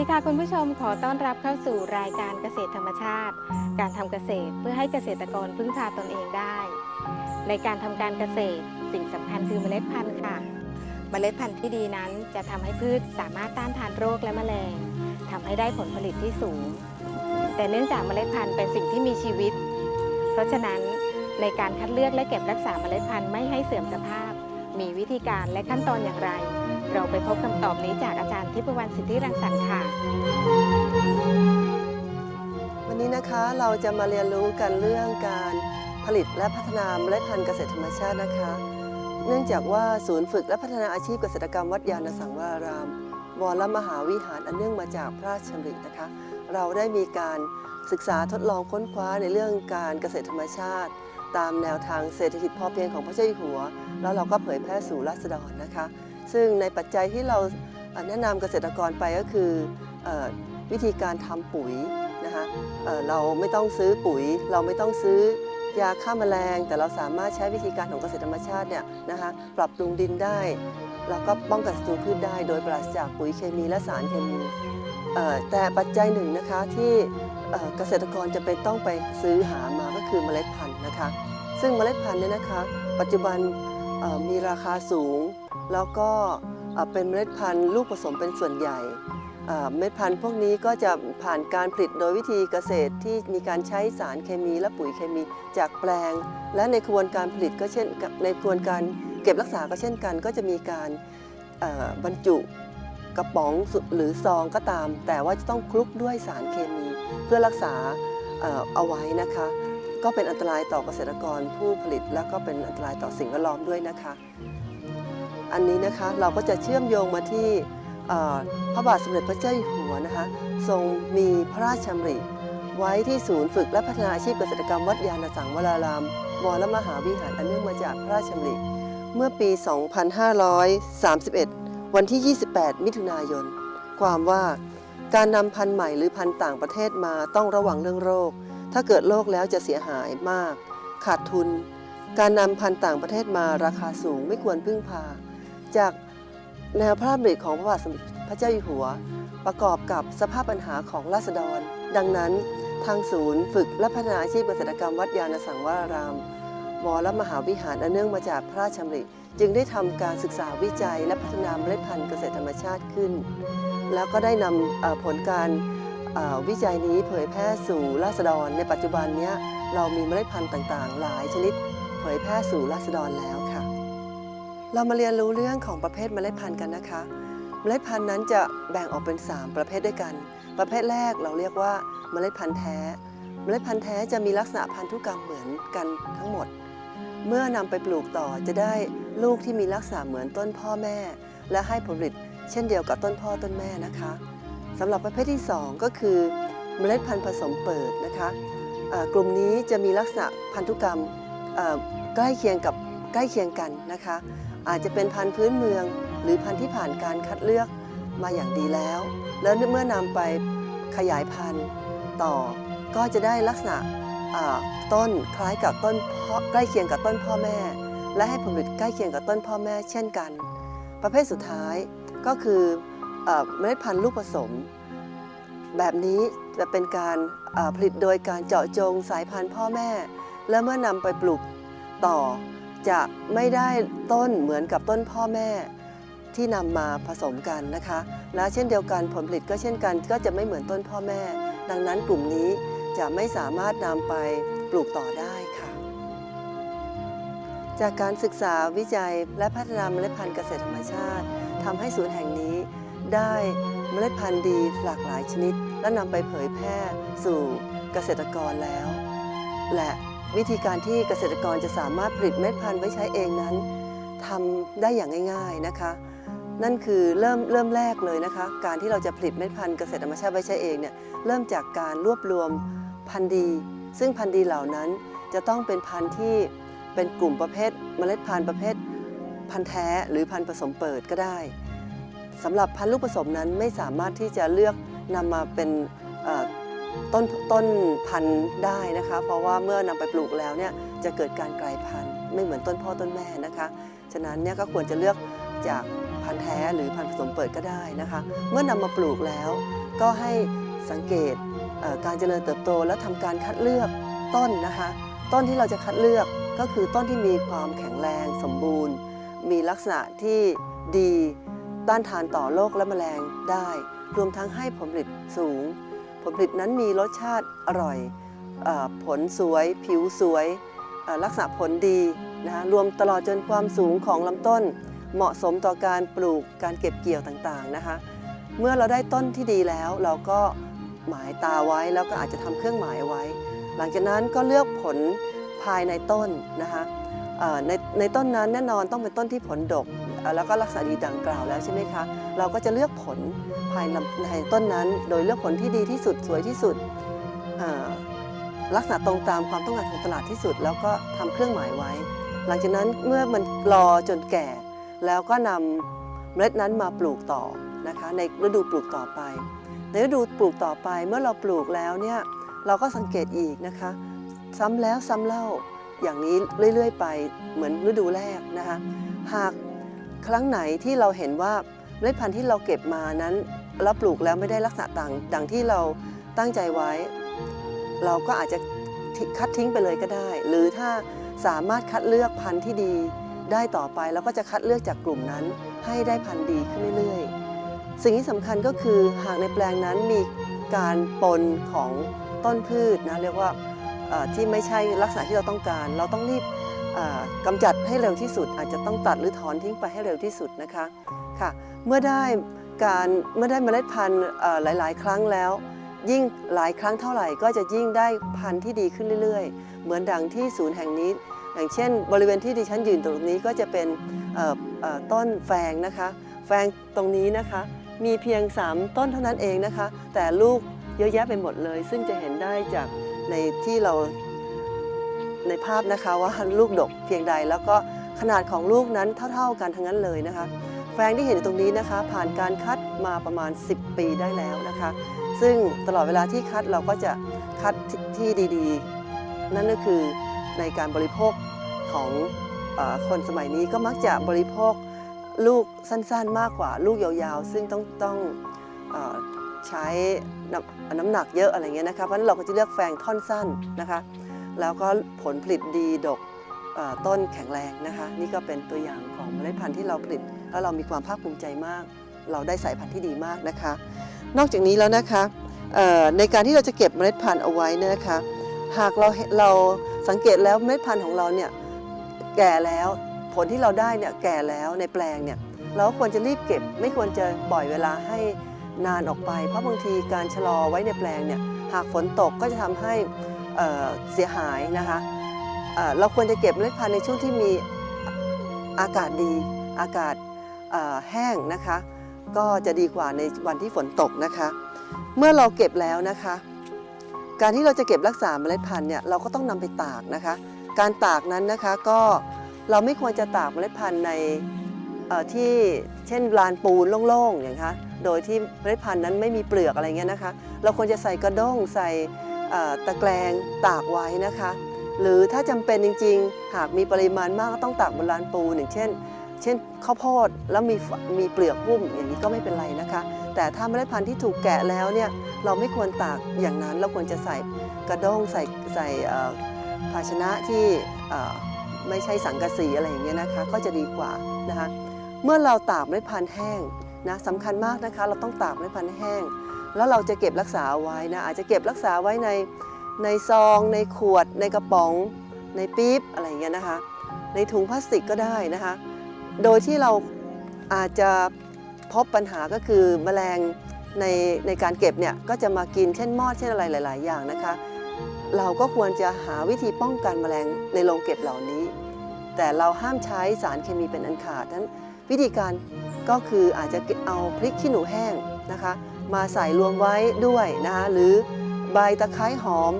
วัสดีค่ะคุณผู้ชมขอต้อนรับเข้าสู่รายการเกษตรธรรมชาติ การทำเกษตรเพื่อให้เกษตรกรพึ่งพาตนเองได้ ในการทำการเกษตร สิ่งสำคัญคือเมล็ดพันธุ์ค่ะ เมล็ดพันธุ์ที่ดีนั้นจะทำให้พืชสามารถต้านทานโรคและแมลงทำให้ได้ผลผลิตที่สูง แต่เนื่องจากเมล็ดพันธุ์เป็นสิ่งที่มีชีวิต เพราะฉะนั้นในการคัดเลือกและเก็บรักษาเมล็ดพันธุ์ไม่ให้เสื่อมสภาพ มีวิธีการและขั้นตอนอย่างไร เราไปพบคำตอบนี้จากอาจารย์ทิพวรรณสิทธิรังสรรค์ค่ะ วันนี้นะคะเราจะมาเรียนรู้กันเรื่องการผลิตและพัฒนาเมล็ดพันธุ์เกษตรธรรมชาตินะคะ เนื่องจากว่าศูนย์ฝึกและพัฒนาอาชีพเกษตรกรรมวัดยานสังวารามวรมหาวิหารอันเนื่องมาจากพระราชดำรินะคะ เราได้มีการศึกษาทดลองค้นคว้าในเรื่องการเกษตรธรรมชาติ ตามแนวทางเศรษฐกิจพอเพียงของพระเจ้าอยู่หัว แล้วเราก็เผยแพร่สู่ราษฎรนะคะ ซึ่งในปัจจัยที่เราแนะนำเกษตรกรไปก็คือวิธีการทำปุ๋ยนะคะเราไม่ต้องซื้อปุ๋ย เราไม่ต้องซื้อยาฆ่าแมลง แต่เราสามารถใช้วิธีการของเกษตรธรรมชาติเนี่ยนะคะปรับปรุงดินได้ แล้วก็ป้องกันศัตรูพืชได้ โดยปราศจากปุ๋ยเคมีและสารเคมีแต่ปัจจัยหนึ่งนะคะที่เกษตรกรจะเป็นต้องไปซื้อหามาก็คือเมล็ดพันธุ์นะคะ ซึ่งเมล็ดพันธุ์เนี่ยนะคะ ปัจจุบัน มีราคาสูง แล้วก็เป็นเมล็ดพันธุ์ลูกผสมเป็นส่วนใหญ่ เมล็ดพันธุ์พวกนี้ก็จะผ่านการผลิตโดยวิธีเกษตรที่มีการใช้สารเคมีและปุ๋ยเคมีจากแปลง และในกระบวนการผลิตก็เช่นในกระบวนการเก็บรักษาก็เช่นกัน ก็จะมีการบรรจุกระป๋องหรือซองก็ตาม แต่ว่าจะต้องคลุกด้วยสารเคมี เพื่อรักษาเอาไว้นะคะ ก็เป็นอันตรายต่อเกษตรกรผู้ผลิต และก็เป็นอันตรายต่อสิ่งแวดล้อมด้วยนะคะ อันนี้นะคะเราก็จะเชื่อมโยงมาที่พระบาทสมเด็จพระเจ้าอยู่หัวนะคะทรงมีพระราชดำริไว้ที่ศูนย์ฝึกและพัฒนาอาชีพเกษตรกรรมวัดยานสังวรารามวรมหาวิหารอันเนื่องมาจากพระราชดำริเมื่อปี 2531 วันที่ 28 มิถุนายน ความว่า การนำพันธุ์ใหม่หรือพันธุ์ต่างประเทศมาต้องระวังเรื่องโรค ถ้าเกิดโรคแล้วจะเสียหายมาก ขาดทุน การนำพันธุ์ต่างประเทศมาราคาสูงไม่ควรพึ่งพา จากแนวพระราชดำริของพระบาทสมเด็จพระเจ้าอยู่หัว ประกอบกับสภาพปัญหาของราษฎร ดังนั้นทางศูนย์ฝึกและพัฒนาอาชีพเกษตรกรรมวัดยานสังวรารามวรมหาวิหารอันเนื่องมาจากพระราชดำริจึงได้ทำการศึกษาวิจัยและพัฒนาเมล็ดพันธุ์เกษตรธรรมชาติขึ้น แล้วก็ได้นำผลการวิจัยนี้เผยแพร่สู่ราษฎร ในปัจจุบันนี้เรามีเมล็ดพันธุ์ต่างๆ หลายชนิด เผยแพร่สู่ราษฎรแล้วค่ะ เรามาเรียนรู้เรื่องของประเภทเมล็ดพันธุ์กันนะคะ เมล็ดพันธุ์นั้นจะแบ่งออกเป็น 3 ประเภทด้วยกัน ประเภทแรกเราเรียกว่าเมล็ดพันธุ์แท้ เมล็ดพันธุ์แท้จะมีลักษณะพันธุกรรมเหมือนกันทั้งหมด เมื่อนำไปปลูกต่อจะได้ลูกที่มีลักษณะเหมือนต้นพ่อแม่ และให้ผลผลิต เช่นเดียวกับต้นพ่อต้นแม่นะคะสำหรับประเภทที่ 2 ก็คือเมล็ดพันธุ์ผสมเปิดนะคะกลุ่มนี้จะมีลักษณะพันธุกรรมใกล้เคียงกับใกล้เคียงกันนะคะ อาจจะเป็นพันธุ์พื้นเมือง หรือพันธุ์ที่ผ่านการคัดเลือกมาอย่างดีแล้ว แล้วเมื่อนำไปขยายพันธุ์ต่อก็จะได้ลักษณะต้นคล้ายกับต้นพ่อใกล้เคียงกับต้นพ่อแม่ และให้ผลผลิตใกล้เคียงกับต้นพ่อแม่เช่นกัน ประเภทสุดท้าย ก็คือเอ่อเมล็ดพันธุ์ลูกผสม แบบนี้จะเป็นการผลิตโดยการเจาะจงสายพันธุ์พ่อแม่ และเมื่อนำไปปลูกต่อ จะไม่ได้ต้นเหมือนกับต้นพ่อแม่ที่นำมาผสมกันนะคะ และเช่นเดียวกันผลผลิตก็เช่นกัน ก็จะไม่เหมือนต้นพ่อแม่ ดังนั้นกลุ่มนี้จะไม่สามารถนำไปปลูกต่อได้ค่ะ จากการศึกษาวิจัยและพัฒนาเมล็ดพันธุ์เกษตรธรรมชาติ ทำให้ศูนย์แห่งนี้ได้เมล็ดพันธุ์ดีหลากหลายชนิด และนำไปเผยแพร่สู่เกษตรกรแล้ว และวิธีการที่เกษตรกรจะสามารถผลิตเมล็ดพันธุ์ไว้ใช้เองนั้นทำได้อย่างง่ายๆนะคะ นั่นคือเริ่มเริ่มแรกเลยนะคะ การที่เราจะผลิตเมล็ดพันธุ์เกษตรธรรมชาติไว้ใช้เองเนี่ยเริ่มจากการรวบรวมพันธุ์ดี ซึ่งพันธุ์ดีเหล่านั้นจะต้องเป็นพันธุ์ที่เป็นกลุ่มประเภทเมล็ดพันธุ์ประเภท พันธุ์แท้หรือพันธุ์ผสมเปิดก็ได้สำหรับพันธุ์ลูกผสมนั้นไม่สามารถที่จะเลือกนำมาเป็นต้นต้นพันธุ์ได้นะคะ เพราะว่าเมื่อนำไปปลูกแล้วเนี่ยจะเกิดการกลายพันธุ์ไม่เหมือนต้นพ่อต้นแม่นะคะฉะนั้นเนี่ยก็ควรจะเลือกจากพันธุ์แท้หรือพันธุ์ผสมเปิดก็ได้นะคะ เมื่อนำมาปลูกแล้ว ก็ให้สังเกตการเจริญเติบโตและทำการคัดเลือกต้นนะคะ ต้นที่เราจะคัดเลือกก็คือต้นที่มีความแข็งแรงสมบูรณ์ มีลักษณะที่ดีต้านทานต่อโรคและแมลงได้ รวมทั้งให้ผลผลิตสูง ผลผลิตนั้นมีรสชาติอร่อยอผลสวย ผิวสวยลักษณะผลดีนะคะรวมตลอดจนความสูงของลำต้น เหมาะสมต่อการปลูกการเก็บเกี่ยวต่างๆนะคะ เมื่อเราได้ต้นที่ดีแล้วเราก็หมายตาไว้แล้วก็อาจจะทำเครื่องหมายไว้ หลังจากนั้นก็เลือกผลภายในต้นนะคะ ในในต้นนั้นแน่นอนต้องเป็นต้นที่ผลดก แล้วก็รักษาดีดังกล่าวแล้วใช่ไหมคะ เราก็จะเลือกผลภายในต้นนั้น โดยเลือกผลที่ดีที่สุดสวยที่สุดลักษณะตรงตามความต้องการของตลาดที่สุด แล้วก็ทำเครื่องหมายไว้ หลังจากนั้นเมื่อมันรอจนแก่ แล้วก็นำเมล็ดนั้นมาปลูกต่อนะคะ ในฤดูปลูกต่อไป ในฤดูปลูกต่อไปเมื่อเราปลูกแล้วเนี่ยเราก็สังเกตอีกนะคะ ซ้ำแล้วซ้ำเล่า อย่างนี้เรื่อยๆ ไปเหมือนฤดูแรกนะคะหากครั้งไหนที่เราเห็นว่าเมล็ดพันธุ์ที่เราเก็บมานั้นแล้วปลูกแล้วไม่ได้ลักษณะต่างดังที่เราตั้งใจไว้ เราก็อาจจะคัดทิ้งไปเลยก็ได้ หรือถ้าสามารถคัดเลือกพันธุ์ที่ดีได้ต่อไปเราก็จะคัดเลือกจากกลุ่มนั้น ให้ได้พันธุ์ดีขึ้นเรื่อยๆ สิ่งที่สำคัญก็คือหากในแปลงนั้นมีการปนของต้นพืชนะเรียกว่า ที่ไม่ใช่ลักษณะที่เราต้องการ เราต้องรีบเอ่อกำจัดให้เร็วที่สุด อาจจะต้องตัดหรือถอนทิ้งไปให้เร็วที่สุดนะคะค่ะเมื่อได้การเมื่อได้เมล็ดพันธุ์หลาย ๆ ครั้งแล้ว ยิ่งหลายครั้งเท่าไหร่ก็จะยิ่งได้พันธุ์ที่ดีขึ้นเรื่อย ๆ เหมือนดังที่ศูนย์แห่งนี้ อย่างเช่น บริเวณที่ดิฉันยืนตรงนี้ก็จะเป็นต้นแฟงนะคะ แฟงตรงนี้นะคะมีเพียง 3 ต้นเท่านั้นเองนะคะ แต่ลูกเยอะแยะไปหมดเลย ซึ่งจะเห็นได้จาก ในที่เราในภาพนะคะว่าลูกดกเพียงใด แล้วก็ขนาดของลูกนั้นเท่าๆกันทั้งนั้นเลยนะคะ แฟงที่เห็นตรงนี้นะคะ ผ่านการคัดมาประมาณ 10 ปีได้แล้วนะคะ ซึ่งตลอดเวลาที่คัดเราก็จะคัดที่ดีๆ นั่นก็คือในการบริโภคของอคนสมัยนี้ก็มักจะบริโภคลูกสั้นๆมากกว่าลูกยาวๆ ซึ่งต้องต้องอ ใช้น้ำหนักเยอะอะไรเงี้ยนะคะ เพราะนั้นเราก็จะเลือกแฟงท่อนสั้นนะคะ แล้วก็ผลผลิตดีดกเอ่อต้นแข็งแรงนะคะ นี่ก็เป็นตัวอย่างของเมล็ดพันธุ์ที่เราผลิต แล้วเรามีความภาคภูมิใจมาก เราได้สายพันธุ์ที่ดีมากนะคะ นอกจากนี้แล้วนะคะในการที่เราจะเก็บเมล็ดพันธุ์เอาไว้เนยนะคะ หากเราเราสังเกตแล้วเมล็ดพันธุ์ของเราเนี่ยแก่แล้วผลที่เราได้เนี่ยแก่แล้วในแปลงเนี่ยเราก็ควรจะรีบเก็บ ไม่ควรจะปล่อยเวลาให้ นานออกไป เพราะบางทีการชะลอไว้ในแปลงเนี่ยหากฝนตกก็จะทำให้เสียหายนะคะเเราควรจะเก็บเมล็ดพันธุ์ในช่วงที่มีอากาศดีอากาศแห้งนะคะ ก็จะดีกว่าในวันที่ฝนตกนะคะ เมื่อเราเก็บแล้วนะคะ การที่เราจะเก็บรักษาเมล็ดพันธุ์เนี่ยเราก็ต้องนำไปตากนะคะ การตากนั้นนะคะก็เราไม่ควรจะตากเมล็ดพันธุ์ในที่ เช่นลานปูนโล่งๆอย่างคะโดยที่เมล็ดพันธุ์นั้นไม่มีเปลือกอะไรเงี้ยนะคะ เราควรจะใส่กระด้งใส่ตะแกรงตากไว้นะคะ หรือถ้าจำเป็นจริง ๆ หากมีปริมาณมากก็ต้องตากบนลานปูนอย่างเช่น เช่นข้าวโพดแล้วมีมีเปลือกหุ้มอย่างนี้ก็ไม่เป็นไรนะคะ แต่ถ้าเมล็ดพันธุ์ที่ถูกแกะแล้วเนี่ยเราไม่ควรตากอย่างนั้นเราควรจะใส่กระด้งใส่ใส่ภาชนะที่ไม่ใช่สังกะสีอะไรอย่างเงี้ยนะคะ ก็จะดีกว่านะคะ เมื่อเราตากเมล็ดพันธุ์แห้งนะสำคัญมากนะคะ เราต้องตากเมล็ดพันธุ์แห้ง แล้วเราจะเก็บรักษาไว้นะอาจจะเก็บรักษาไว้ในในซอง ในขวด ในกระป๋อง ในปี๊บอะไรอย่างเงี้ยนะคะ ในถุงพลาสติกก็ได้นะคะ โดยที่เราอาจจะพบปัญหาก็คือแมลงในในการเก็บเนี่ยก็จะมากินเช่นมอดเช่นอะไรหลาย ๆ อย่างนะคะ เราก็ควรจะหาวิธีป้องกันแมลงในโรงเก็บเหล่านี้ แต่เราห้ามใช้สารเคมีเป็นอันขาดนั้น วิธีการก็คืออาจจะเอาพริกขี้หนูแห้งนะคะ มาใส่รวมไว้ด้วยนะคะหรือใบตะไคร้หอม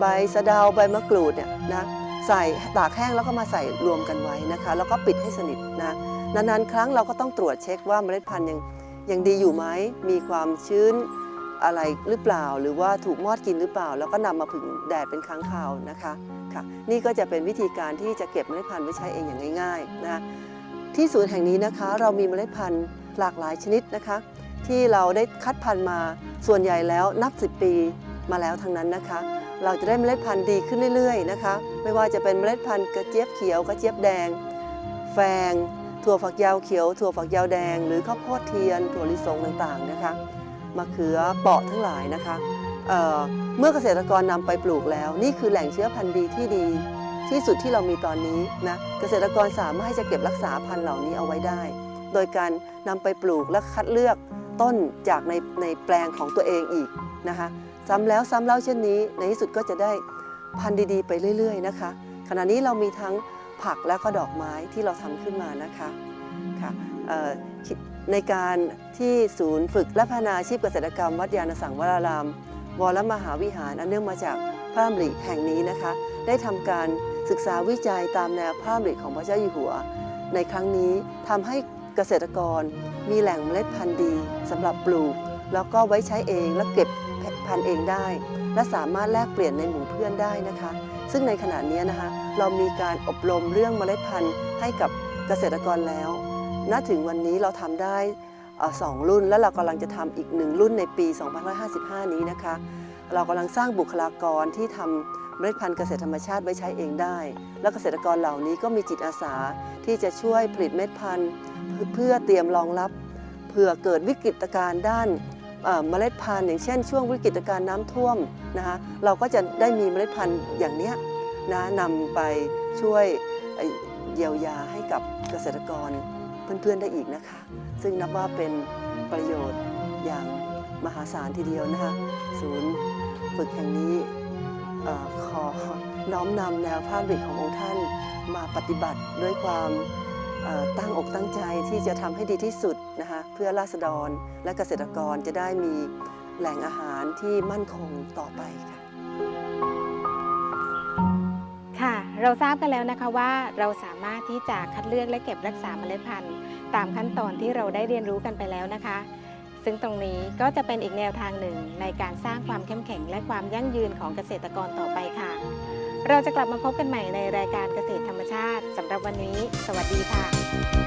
ใบสะเดาใบมะกรูดเนี่ยนะใส่ตากแห้งแล้วก็มาใส่รวมกันไว้นะคะ แล้วก็ปิดให้สนิทนะนานๆ ครั้งเราก็ต้องตรวจเช็คว่าเมล็ดพันธุ์ยังยังดีอยู่ไหมมีความชื้นอะไรหรือเปล่า หรือว่าถูกมอดกินหรือเปล่า แล้วก็นำมาผึ่งแดดเป็นครั้งคราวนะคะค่ะ นี่ก็จะเป็นวิธีการที่จะเก็บเมล็ดพันธุ์ไว้ใช้เองอย่างง่ายๆนะ ที่ศูนย์แห่งนี้นะคะ เรามีเมล็ดพันธุ์หลากหลายชนิดนะคะ ที่เราได้คัดพันธุ์มาส่วนใหญ่แล้วนับ 10 ปีมาแล้วทั้งนั้นนะคะ เราจะได้เมล็ดพันธุ์ดีขึ้นเรื่อยๆนะคะ ไม่ว่าจะเป็นเมล็ดพันธุ์กระเจี๊ยบเขียวกระเจี๊ยบแดง แฟง ถั่วฝักยาวเขียว ถั่วฝักยาวแดง หรือข้าวโพดเทียน ถั่วลิสงต่างๆนะคะมะเขือเปาะทั้งหลายนะคะเเมื่อเกษตรกรนำไปปลูกแล้ว นี่คือแหล่งเชื้อพันธุ์ดีที่ดี ที่สุดที่เรามีตอนนี้นะเกษตรกรสามารถจะเก็บรักษาพันธุ์เหล่านี้เอาไว้ได้ โดยการนำไปปลูกและคัดเลือกต้นจากในในแปลงของตัวเองอีกนะคะซ้ำแล้วซ้ำเล่าเช่นนี้ ในที่สุดก็จะได้พันธุ์ดีๆ ไปเรื่อย ๆ นะคะ ขณะนี้เรามีทั้งผักและก็ดอกไม้ที่เราทำขึ้นมานะคะค่ะในการที่ศูนย์ฝึกและพัฒนาอาชีพเกษตรกรรม วัดยานสังวราราม วรมหาวิหารอันเนื่องมาจากพระดำริแห่งนี้นะคะ ได้ทำการ ศึกษาวิจัยตามแนวพระดำริของพระเจ้าอยู่หัว ในครั้งนี้ทำให้เกษตรกรมีแหล่งเมล็ดพันธุ์ดีสำหรับปลูก แล้วก็ไว้ใช้เองและเก็บพันธุ์เองได้ และสามารถแลกเปลี่ยนในหมู่เพื่อนได้นะคะ ซึ่งในขณะนี้นะคะเรามีการอบรมเรื่องเมล็ดพันธุ์ให้กับเกษตรกรแล้ว ณถึงวันนี้เราทำได้สองรุ่นและเรากำลังจะทำอีกหนึ่งรุ่นในปี 2555 นี้นะคะ เรากำลังสร้างบุคลากรที่ทำ เมล็ดพันธุ์เกษตรธรรมชาติไว้ใช้เองได้ และเกษตรกรเหล่านี้ก็มีจิตอาสาที่จะช่วยผลิตเมล็ดพันธุ์เพื่อเตรียมรองรับเผื่อเกิดวิกฤตการณ์ด้านเมล็ดพันธุ์อย่างเช่น ช่วงวิกฤตการณ์น้ำท่วมนะคะเราก็จะได้มีเมล็ดพันธุ์อย่างเนี้ยนะนำไปช่วยเยียวยาให้กับเกษตรกรเพื่อนๆได้อีกนะคะ ซึ่งนับว่าเป็นประโยชน์อย่างมหาศาลทีเดียวนะคะ ศูนย์ฝึกแห่งนี้ ขอน้อมนำแนวพระบิดขององค์ท่านมาปฏิบัติด้วยความตั้งอกตั้งใจที่จะทำให้ดีที่สุดนะคะเพื่อราษฎรและเกษตรกรจะได้มีแหล่งอาหารที่มั่นคงต่อไปค่ะค่ะ เราทราบกันแล้วนะคะว่าเราสามารถที่จะคัดเลือกและเก็บรักษาเมล็ดพันธุ์ ตามขั้นตอนที่เราได้เรียนรู้กันไปแล้วนะคะ ซึ่งตรงนี้ก็จะเป็นอีกแนวทางหนึ่งในการสร้างความเข้มแข็งและความยั่งยืนของเกษตรกรต่อไปค่ะ เราจะกลับมาพบกันใหม่ในรายการเกษตรธรรมชาติสำหรับวันนี้ สวัสดีค่ะ